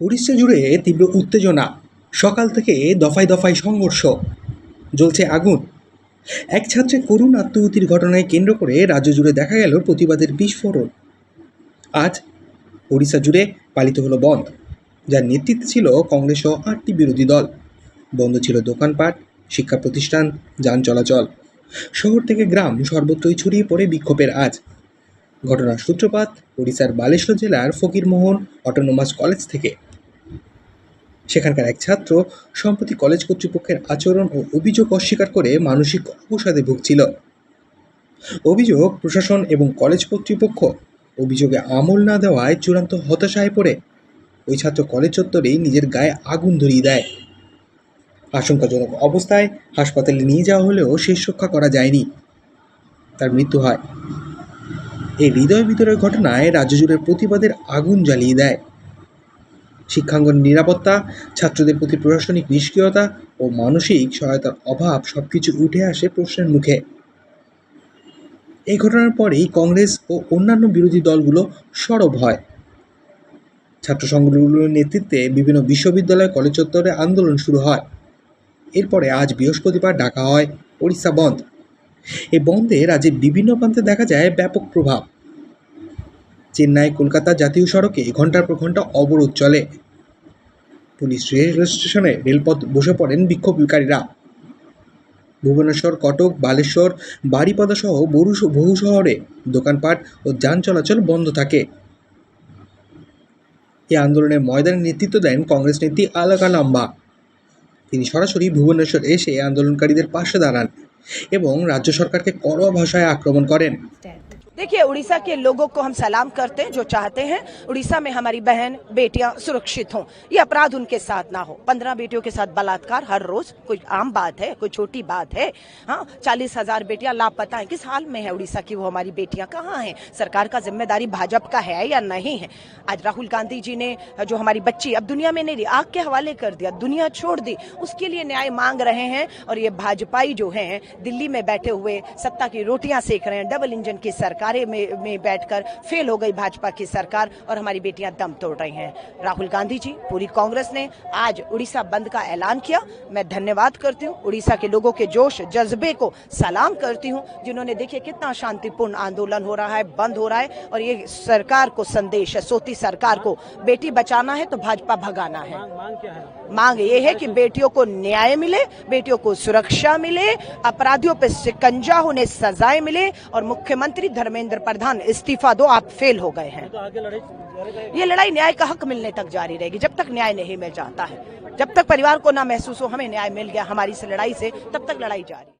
উড়িষ্যা জুড়ে তীব্র উত্তেজনা, সকাল থেকে দফায় দফায় সংঘর্ষ, জ্বলছে আগুন। এক ছাত্রে করুণ আত্মহতির ঘটনায় কেন্দ্র করে রাজ্য জুড়ে দেখা গেল প্রতিবাদের বিস্ফোরণ। আজ ওড়িশা জুড়ে পালিত হলো বন্ধ, যার নেতৃত্বে ছিল কংগ্রেস সহ আটটি বিরোধী দল। বন্ধ ছিল দোকানপাট, শিক্ষা প্রতিষ্ঠান, যান চলাচল। শহর থেকে গ্রাম সর্বত্রই ছড়িয়ে পড়ে বিক্ষোভের আজ। ঘটনার সূত্রপাত ওড়িশার বালেশ্বর জেলার ফকিরমোহন অটোনোমাস কলেজ থেকে। সেখানকার এক ছাত্র সম্প্রতি কলেজ কর্তৃপক্ষের আচরণ ও অভিযোগ অস্বীকার করে মানসিক অবসাদে ভুগছিল। অভিযোগ প্রশাসন এবং কলেজ কর্তৃপক্ষ অভিযোগে আমল না দেওয়ায় চূড়ান্ত হতাশায় পড়ে। ওই ছাত্র কলেজ চত্বরেই নিজের গায়ে আগুন ধরিয়ে দেয়। আশঙ্কাজনক অবস্থায় হাসপাতালে নিয়ে যাওয়া হলেও শেষ রক্ষা করা যায়নি। তার মৃত্যু হয়। এই হৃদয় বিতরের ঘটনায় রাজ্য জুড়ে প্রতিবাদের আগুন জ্বালিয়ে দেয়। শিক্ষাঙ্গন নিরাপত্তা, ছাত্রদের প্রতি প্রশাসনিক নিষ্ক্রিয়তা ও মানসিক সহায়তার অভাব সবকিছু উঠে আসে প্রশ্নের মুখে। এই ঘটনার পরেই কংগ্রেস ও অন্যান্য বিরোধী দলগুলো সরব হয়। ছাত্র সংগঠনগুলোর নেতৃত্বে বিভিন্ন বিশ্ববিদ্যালয়, কলেজ চত্বরে আন্দোলন শুরু হয়। এরপরে আজ বৃহস্পতিবার ডাকা হয় ওড়িশা বন্ধ। এই বন্ধে রাজ্যের বিভিন্ন প্রান্তে দেখা যায় ব্যাপক প্রভাব। চেন্নাই, কলকাতা জাতীয় সড়কে ঘণ্টার পর ঘণ্টা অবরোধ চলে। পুলিশ রেল স্টেশনে রেলপথ বসে পড়েন বিক্ষোভকারীরা। ভুবনেশ্বর, কটক, বালেশ্বর, বারিপদা সহ বহু বহু শহরে দোকানপাট ও যান চলাচল বন্ধ থাকে। এই আন্দোলনের ময়দানে নেতৃত্ব দেন কংগ্রেস নেত্রী আলাকা লাম্বা। তিনি সরাসরি ভুবনেশ্বর এসে আন্দোলনকারীদের পাশে দাঁড়ান। এবং রাজ্য সরকারকে কড়া ভাষায় আক্রমণ করেন। देखिए, उड़ीसा के लोगों को हम सलाम करते हैं, जो चाहते हैं, उड़ीसा में हमारी बहन, बेटियाँ सुरक्षित हों। ये अपराध उनके साथ ना हो। पंद्रह बेटियों के साथ बलात्कार हर रोज, कोई आम बात है, कोई छोटी बात है। हाँ चालीस हज़ार बेटियाँ लापता है। किस हाल में है उड़ीसा की वो हमारी बेटियाँ? कहाँ हैं? सरकार का ज़िम्मेदारी भाजपा का है या नहीं है? आज राहुल गांधी जी ने, जो हमारी बच्ची, अब दुनिया में नहीं आग के हवाले कर दिया, दुनिया छोड़ दी। उसके लिए न्याय मांग रहे हैं और ये भाजपाई जो है, दिल्ली में बैठे हुए सत्ता की रोटियाँ सेक रहे हैं, डबल इंजन की सरकारें। में, में बैठकर फेल हो गई भाजपा की सरकार और हमारी बेटियाँ दम तोड़ रही हैं। राहुल गांधी जी पूरी कांग्रेस ने आज उड़ीसा बंद का ऐलान किया। मैं धन्यवाद करती हूँ। उड़ीसा के लोगों के जोश जज्बे को सलाम करती हूँ जिन्होंने देखिए कितना शांतिपूर्ण आंदोलन हो रहा है बंद हो रहा है और ये सरकार को संदेश है सोती सरकार को बेटी बचाना है तो भाजपा भगाना है। मांग ये है कि बेटियों को न्याय मिले बेटियों को सुरक्षा मिले अपराधियों पे शिकंजा होने सजाएँ मिले और मुख्यमंत्री धर्मेंद्र प्रधान इस्तीफा दो आप फेल हो गए हैं। ये लड़ाई न्याय का हक मिलने तक जारी रहेगी। जब तक न्याय नहीं मिल जाता है जब तक परिवार को ना महसूस हो हमें न्याय मिल गया हमारी इस लड़ाई से तब तक लड़ाई जारी।